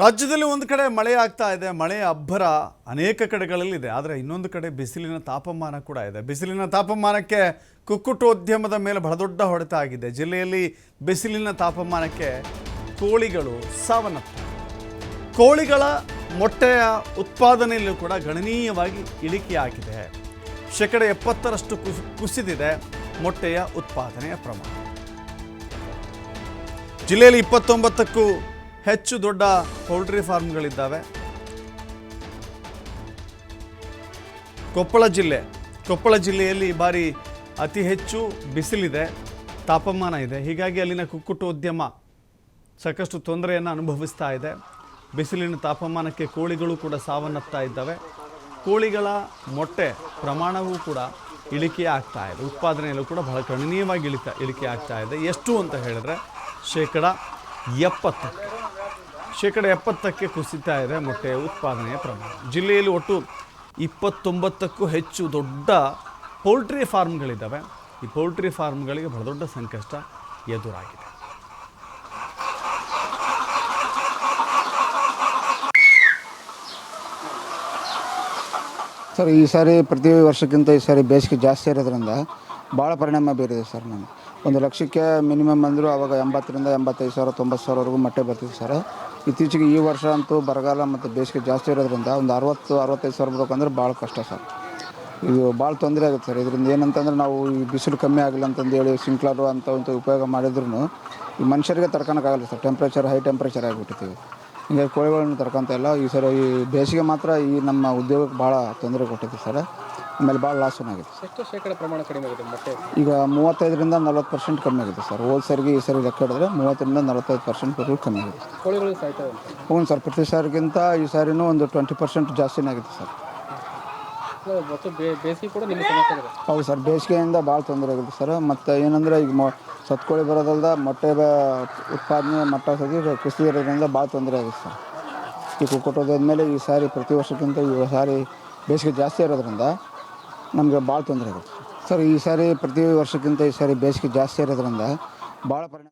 ರಾಜ್ಯದಲ್ಲಿ ಒಂದು ಕಡೆ ಮಳೆ ಆಗ್ತಾ ಇದೆ, ಮಳೆಯ ಅಬ್ಬರ ಅನೇಕ ಕಡೆಗಳಲ್ಲಿದೆ ಆದರೆ ಇನ್ನೊಂದು ಕಡೆ ಬಿಸಿಲಿನ ತಾಪಮಾನ ಕೂಡ ಇದೆ. ಬಿಸಿಲಿನ ತಾಪಮಾನಕ್ಕೆ ಕುಕ್ಕುಟೋದ್ಯಮದ ಮೇಲೆ ಬಹಳದೊಡ್ಡ ಹೊಡೆತ ಆಗಿದೆ. ಜಿಲ್ಲೆಯಲ್ಲಿ ಬಿಸಿಲಿನ ತಾಪಮಾನಕ್ಕೆ ಕೋಳಿಗಳು ಸಾವನ್ನಪ್ಪಿವೆ ಕೋಳಿಗಳ ಮೊಟ್ಟೆಯ ಉತ್ಪಾದನೆಯಲ್ಲೂ ಕೂಡ ಗಣನೀಯವಾಗಿ ಇಳಿಕೆಯಾಗಿದೆ ಶೇಕಡ ಎಪ್ಪತ್ತರಷ್ಟು ಕುಸ್, ಕುಸಿದಿದೆ ಮೊಟ್ಟೆಯ ಉತ್ಪಾದನೆಯ ಪ್ರಮಾಣ. ಜಿಲ್ಲೆಯಲ್ಲಿ ಇಪ್ಪತ್ತೊಂಬತ್ತಕ್ಕೂ ಹೆಚ್ಚು ದೊಡ್ಡ ಪೌಲ್ಟ್ರಿ ಫಾರ್ಮ್ಗಳಿದ್ದಾವೆ. ಕೊಪ್ಪಳ ಜಿಲ್ಲೆ. ಕೊಪ್ಪಳ ಜಿಲ್ಲೆಯಲ್ಲಿ ಈ ಬಾರಿ ಅತಿ ಹೆಚ್ಚು ಬಿಸಿಲಿದೆ, ತಾಪಮಾನ ಇದೆ. ಹೀಗಾಗಿ ಅಲ್ಲಿನ ಕುಕ್ಕುಟೋದ್ಯಮ ಸಾಕಷ್ಟು ತೊಂದರೆಯನ್ನು ಅನುಭವಿಸ್ತಾ ಇದೆ. ಬಿಸಿಲಿನ ತಾಪಮಾನಕ್ಕೆ ಕೋಳಿಗಳು ಕೂಡ ಸಾವನ್ನಪ್ತಾ ಇದ್ದಾವೆ. ಕೋಳಿಗಳ ಮೊಟ್ಟೆ ಪ್ರಮಾಣವೂ ಕೂಡ ಇಳಿಕೆ ಆಗ್ತಾ ಇದೆ. ಉತ್ಪಾದನೆಯಲ್ಲೂ ಕೂಡ ಬಹಳ ಗಣನೀಯವಾಗಿ ಇಳಿತ, ಇಳಿಕೆ ಆಗ್ತಾ ಇದೆ. ಎಷ್ಟು ಅಂತ ಹೇಳಿದ್ರೆ ಶೇಕಡ ಎಪ್ಪತ್ತು ಶೇಕಡ ಎಪ್ಪತ್ತಕ್ಕೆ ಕುಸಿತಾ ಇದೆ ಮೊಟ್ಟೆ ಉತ್ಪಾದನೆಯ ಪ್ರಮಾಣ. ಜಿಲ್ಲೆಯಲ್ಲಿ ಒಟ್ಟು ಇಪ್ಪತ್ತೊಂಬತ್ತಕ್ಕೂ ಹೆಚ್ಚು ದೊಡ್ಡ ಪೌಲ್ಟ್ರಿ ಫಾರ್ಮ್ಗಳಿದ್ದಾವೆ ಈ ಪೌಲ್ಟ್ರಿ ಫಾರ್ಮ್ಗಳಿಗೆ ಬಹಳ ದೊಡ್ಡ ಸಂಕಷ್ಟ ಎದುರಾಗಿದೆ. ಸರ್, ಈ ಸಾರಿ ಪ್ರತಿ ವರ್ಷಕ್ಕಿಂತ ಈ ಸಾರಿ ಬೇಸಿಗೆ ಜಾಸ್ತಿ ಇರೋದ್ರಿಂದ ಭಾಳ ಪರಿಣಾಮ ಬೀರಿದೆ ಸರ್ ನಾನು ಒಂದು ಲಕ್ಷಕ್ಕೆ ಮಿನಿಮಮ್ ಅಂದರೂ ಅವಾಗ ಎಂಬತ್ತರಿಂದ ಎಂಬತ್ತೈದು ಸಾವಿರ, ತೊಂಬತ್ತು ಸಾವಿರವರೆಗೂ ಮಟ್ಟೆ ಬರ್ತಿತ್ತು ಸರ್. ಇತ್ತೀಚೆಗೆ ಈ ವರ್ಷ ಅಂತೂ ಬರಗಾಲ ಮತ್ತು ಬೇಸಿಗೆ ಜಾಸ್ತಿ ಇರೋದ್ರಿಂದ ಒಂದು ಅರವತ್ತು, ಅರವತ್ತೈದು ಸಾವಿರ ಬರ್ಬೇಕಂದ್ರೆ ಭಾಳ ಕಷ್ಟ ಸರ್. ಇದು ಭಾಳ ತೊಂದರೆ ಆಗುತ್ತೆ ಸರ್. ಇದರಿಂದ ಏನಂತಂದ್ರೆ ನಾವು ಈ ಬಿಸಿಲು ಕಮ್ಮಿ ಆಗಿಲ್ಲ ಅಂತಂದೇಳಿ ಸಿಂಕ್ಲರು ಅಂತ ಉಪಯೋಗ ಮಾಡಿದ್ರು ಈ ಮನುಷ್ಯರಿಗೆ ತಡ್ಕೊಳಕ್ಕಾಗಲ್ಲ ಸರ್. ಟೆಂಪ್ರೇಚರ್ ಹೈ ಟೆಂಪ್ರೇಚರ್ ಆಗಿಬಿಟ್ಟಿದ್ದೀವಿ ಹಿಂಗಾಗಿ ಕೋಳಿಗಳನ್ನು ತಡ್ಕೊತ ಇಲ್ಲ. ಈ ಸರ್ ಈ ಬೇಸಿಗೆ ಮಾತ್ರ ಈ ನಮ್ಮ ಉದ್ಯೋಗಕ್ಕೆ ಭಾಳ ತೊಂದರೆ ಕೊಟ್ಟಿದೆ ಸರ್. ಆಮೇಲೆ ಭಾಳ ಲಾಸನ್ ಆಗಿದೆ? ಎಷ್ಟು ಶೇಕಡ ಪ್ರಮಾಣ ಕಡಿಮೆ ಆಗಿದೆ ಮೊಟ್ಟೆ ಈಗ ಮೂವತ್ತೈದರಿಂದ ನಲ್ವತ್ತು ಪರ್ಸೆಂಟ್ ಕಮ್ಮಿ ಆಗಿದೆ ಸರ್. ಹೋದ ಸರಿಗೆ ಈ ಸರಿ ಲೆಕ್ಕ ಹಿಡಿದ್ರೆ ಮೂವತ್ತರಿಂದ ನಲವತ್ತೈದು ಪರ್ಸೆಂಟ್ ವರೆಗೂ ಕಮ್ಮಿ ಆಗಿದೆ ಕೋಳಿಗಳು ಸಾಯ್ತಾ ಉಂಟು? ಹ್ಞೂ ಸರ್ ಪ್ರತಿ ಸಾರಿಗಿಂತ ಈ ಸಾರಿನೂ ಒಂದು ಟ್ವೆಂಟಿ ಪರ್ಸೆಂಟ್ ಜಾಸ್ತಿನೇ ಆಗಿದೆ ಸರ್. ಇಲ್ಲ, ಮತ್ತು ಬೇ- ಬೇಸಿಗೆ ಕೂಡ ನಿಮಗೆ ಸಮಸ್ಯೆ ಇದೆ ಹೌದು ಸರ್ ಬೇಸಿಗೆಯಿಂದ ಭಾಳ ತೊಂದರೆ ಆಗಿದೆ ಸರ್. ಮತ್ತು ಏನಂದರೆ ಈಗ ಮೊ ಸತ್ಕೋಳಿ ಬರೋದಲ್ದ ಮೊಟ್ಟೆ ಬ ಉತ್ಪಾದನೆ ಮಟ್ಟ ಸತಿ ಕುಸಿದಿರೋದ್ರಿಂದ ಭಾಳ ತೊಂದರೆ ಆಗಿದೆ ಸರ್. ಈ ಮೇಲೆ ಈ ಸಾರಿ ಪ್ರತಿ ವರ್ಷಕ್ಕಿಂತ ಈ ಸಾರಿ ಬೇಸಿಗೆ ಜಾಸ್ತಿ ಇರೋದ್ರಿಂದ ನಮಗೆ ಭಾಳ ತೊಂದರೆ ಆಗುತ್ತೆ. ಸರ್, ಈ ಸಾರಿ ಪ್ರತಿ ವರ್ಷಕ್ಕಿಂತ ಈ ಸಾರಿ ಬೇಸಿಗೆ ಜಾಸ್ತಿ ಇರೋದ್ರಿಂದ ಭಾಳ ಪರಿಣಾಮ